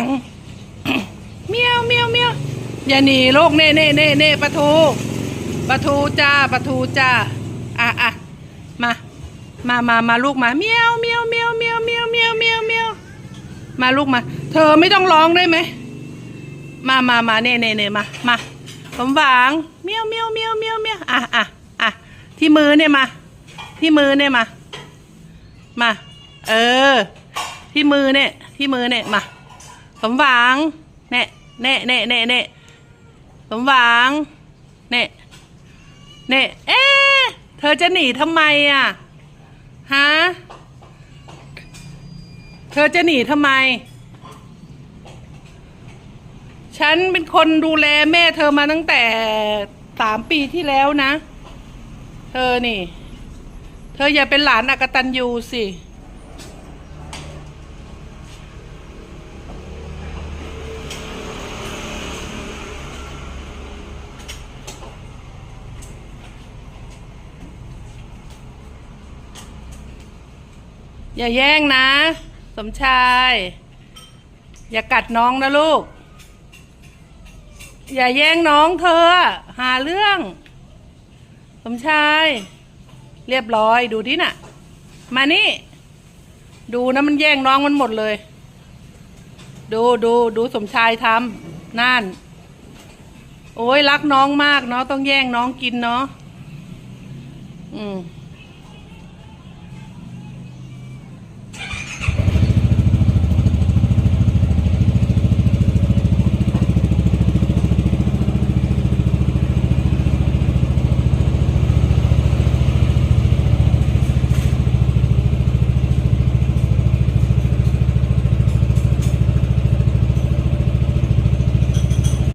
งเมียวเมียวเมียวอย่าหนีลูกเน่เน่เน่เน่ปลาทูปลาทูจ้าปลาทูจ้าอะอะมา มามามาลูกมาเมียวเมียวเมียวเมียวเมียวเมียวเมียวเมียวมาลูกมา เธอไม่ต้องร้องได้ไหมมามามาเน่เน่เน่มามาสมหวังเมียวเมียวเมียวเมียวเมียวอะอะอะที่มือเนี่ยมา ที่มือเนี่ยมา มา เออ ที่มือเนี่ย ที่มือเนี่ยมา สมหวังเน่เน่เน่เน่เน่สมหวังเน่เน่เอ๊เธอจะหนีทำไมอะฮะเธอจะหนีทำไม ฉันเป็นคนดูแลแม่เธอมาตั้งแต่สามปีที่แล้วนะ เธอนี่ เธออย่าเป็นหลานอากตันยูสิ อย่าแย่งนะ สมชาย อย่ากัดน้องนะลูก อย่าแย่งน้องเธอ หาเรื่อง สมชาย เรียบร้อยดูดิน่ะ มานี่ ดูนะมันแย่งน้องมันหมดเลย ดูดูดูสมชายทำนั่น โอ้ยรักน้องมากเนาะต้องแย่งน้องกินเนาะอืม